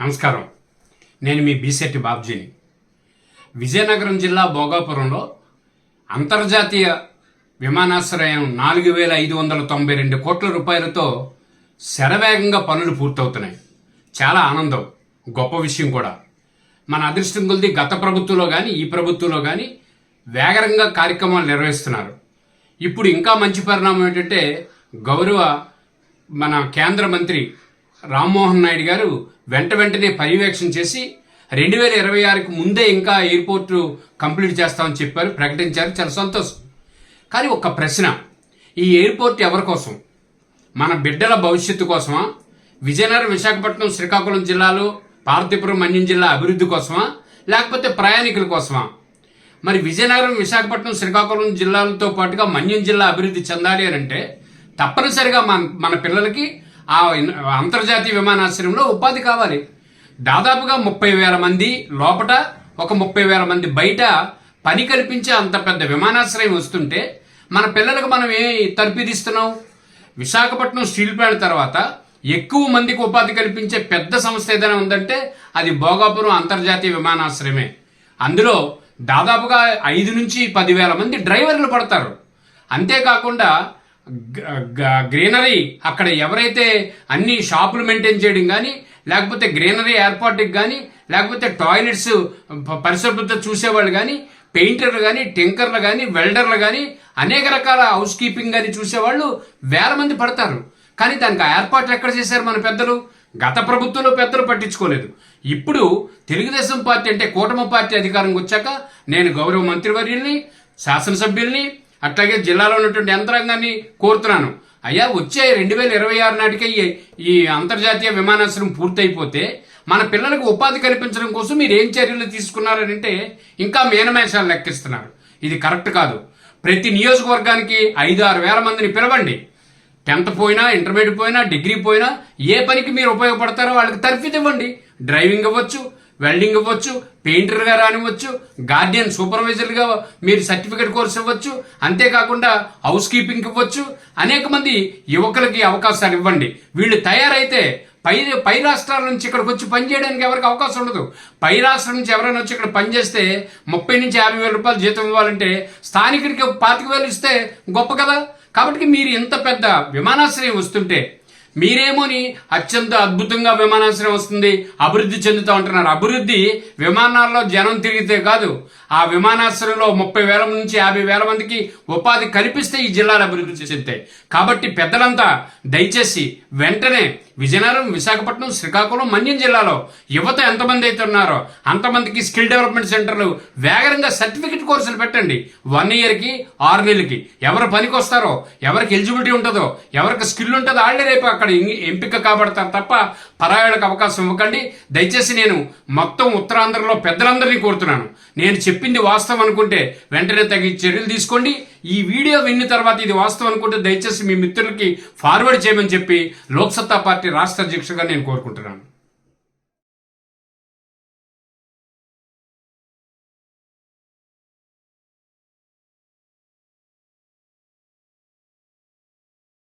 నమస్కారం. నేను మీ బీసెట్టి బాబ్జీని. విజయనగరం జిల్లా భోగాపురంలో అంతర్జాతీయ విమానాశ్రయం నాలుగు వేల ఐదు వందల తొంభై రెండు కోట్ల రూపాయలతో శరవేగంగా పనులు పూర్తవుతున్నాయి. చాలా ఆనందం. గొప్ప విషయం కూడా. మన అదృష్టం కొలిది గత ప్రభుత్వంలో కానీ ఈ ప్రభుత్వంలో కానీ వేగరంగా కార్యక్రమాలు నిర్వహిస్తున్నారు. ఇప్పుడు ఇంకా మంచి పరిణామం ఏంటంటే గౌరవ మన కేంద్ర మంత్రి రామ్మోహన్ నాయుడు గారు వెంట వెంటనే పర్యవేక్షణ చేసి రెండు వేల ఇరవై ఆరుకి ముందే ఇంకా ఎయిర్పోర్ట్ కంప్లీట్ చేస్తామని చెప్పారు ప్రకటించారు. చాలా సంతోషం. కానీ ఒక ప్రశ్న. ఈ ఎయిర్పోర్ట్ ఎవరి కోసం? మన బిడ్డల భవిష్యత్తు కోసమా? విజయనగరం విశాఖపట్నం శ్రీకాకుళం జిల్లాలో పార్వతీపురం మన్యం జిల్లా అభివృద్ధి కోసమా? లేకపోతే ప్రయాణికుల కోసమా? మరి విజయనగరం విశాఖపట్నం శ్రీకాకుళం జిల్లాలతో పాటుగా మన్యం జిల్లా అభివృద్ధి చెందాలి అని అంటే తప్పనిసరిగా మన మన పిల్లలకి ఆ అంతర్జాతీయ విమానాశ్రయంలో ఉపాధి కావాలి. దాదాపుగా ముప్పై వేల మంది లోపట ఒక ముప్పై వేల మంది బయట పని కల్పించే అంత పెద్ద విమానాశ్రయం వస్తుంటే మన పిల్లలకు మనం ఏ తర్పిదిస్తున్నాం విశాఖపట్నం స్టీల్ ప్లాంట్ తర్వాత ఎక్కువ మందికి ఉపాధి కల్పించే పెద్ద సంస్థ ఏదైనా ఉందంటే అది భోగాపురం అంతర్జాతీయ విమానాశ్రయమే. అందులో దాదాపుగా ఐదు నుంచి పదివేల మంది డ్రైవర్లు పడతారు. అంతేకాకుండా గ్రీనరీ అక్కడ ఎవరైతే అన్ని షాపులు మెయింటైన్ చేయడం కానీ లేకపోతే గ్రీనరీ ఏర్పాటుకి కానీ లేకపోతే టాయిలెట్స్ పరిశుభ్రత చూసేవాళ్ళు కానీ పెయింటర్లు కానీ టింకర్లు కానీ వెల్డర్లు కానీ అనేక రకాల హౌస్ కీపింగ్ కానీ చూసేవాళ్ళు వేల మంది పడతారు. కానీ దానికి ఆ ఏర్పాట్లు ఎక్కడ చేశారు మన పెద్దలు? గత ప్రభుత్వంలో పెద్దలు పట్టించుకోలేదు. ఇప్పుడు తెలుగుదేశం పార్టీ అంటే కూటమి పార్టీ అధికారంకి వచ్చాక నేను గౌరవ మంత్రివర్యుల్ని శాసనసభ్యుల్ని అట్లాగే జిల్లాలో ఉన్నటువంటి యంత్రాంగాన్ని కోరుతున్నాను. అయ్యా వచ్చే రెండు వేల ఇరవై ఆరు నాటికే ఈ అంతర్జాతీయ విమానాశ్రయం పూర్తయిపోతే మన పిల్లలకు ఉపాధి కల్పించడం కోసం మీరు ఏం చర్యలు తీసుకున్నారని అంటే ఇంకా మేనమేషాలు లెక్కిస్తున్నారు. ఇది కరెక్ట్ కాదు. ప్రతి నియోజకవర్గానికి ఐదు ఆరు వేల మందిని పిలవండి. టెన్త్ పోయినా ఇంటర్మీడియట్ పోయినా డిగ్రీ పోయినా ఏ పనికి మీరు ఉపయోగపడతారో వాళ్ళకి తర్ఫీదు ఇవ్వండి డ్రైవింగ్ ఇవ్వచ్చు వెల్డింగ్ ఇవ్వచ్చు పెయింటర్గా రానివ్వచ్చు గార్డియన్ సూపర్వైజర్గా మీరు సర్టిఫికేట్ కోర్స్ ఇవ్వచ్చు అంతేకాకుండా హౌస్ కీపింగ్ ఇవ్వచ్చు. అనేక మంది యువకులకి అవకాశాలు ఇవ్వండి. వీళ్ళు తయారైతే పై పై రాష్ట్రాల నుంచి ఇక్కడికి వచ్చి పనిచేయడానికి ఎవరికి అవకాశం ఉండదు. పై రాష్ట్రం నుంచి ఎవరైనా వచ్చి ఇక్కడ పనిచేస్తే ముప్పై నుంచి యాభై వేల రూపాయలు జీతం ఇవ్వాలంటే స్థానికుడికి పాతిక వేలు ఇస్తే గొప్ప కదా. కాబట్టి మీరు ఇంత పెద్ద విమానాశ్రయం వస్తుంటే మీరేమోని అత్యంత అద్భుతంగా విమానాశ్రయం వస్తుంది అభివృద్ధి చెందుతూ ఉంటున్నారు. అభివృద్ధి విమానాల్లో జనం తిరిగితే కాదు ఆ విమానాశ్రయంలో ముప్పై వేల నుంచి యాభై వేల మందికి ఉపాధి కల్పిస్తే ఈ జిల్లాలు అభివృద్ధి చెందుతాయి. కాబట్టి పెద్దలంతా దయచేసి వెంటనే విజయనగరం విశాఖపట్నం శ్రీకాకుళం మన్యం జిల్లాలో యువత ఎంతమంది అయితే ఉన్నారో అంతమందికి స్కిల్ డెవలప్మెంట్ సెంటర్లు వేగంగా సర్టిఫికెట్ కోర్సులు పెట్టండి. వన్ ఇయర్కి ఆరు నెలలకి ఎవరు పనికి వస్తారో ఎవరికి ఎలిజిబిలిటీ ఉంటుందో ఎవరికి స్కిల్ ఉంటుందో వాళ్ళే రేపు అక్కడ ఎంపిక కాబడతారు తప్ప పరాయాలకు అవకాశం ఇవ్వకండి. దయచేసి నేను మొత్తం ఉత్తరాంధ్రలో పెద్దలందరినీ కోరుతున్నాను. నేను చెప్పింది వాస్తవం అనుకుంటే వెంటనే తగిన చర్యలు తీసుకోండి. ఈ వీడియో విన్న తర్వాత ఇది వాస్తవం అనుకుంటే దయచేసి మీ మిత్రులకి ఫార్వర్డ్ చేయమని చెప్పి లోక్సత్తా పార్టీ రాష్ట్ర అధ్యక్షుడిగా నేను కోరుకుంటున్నాను.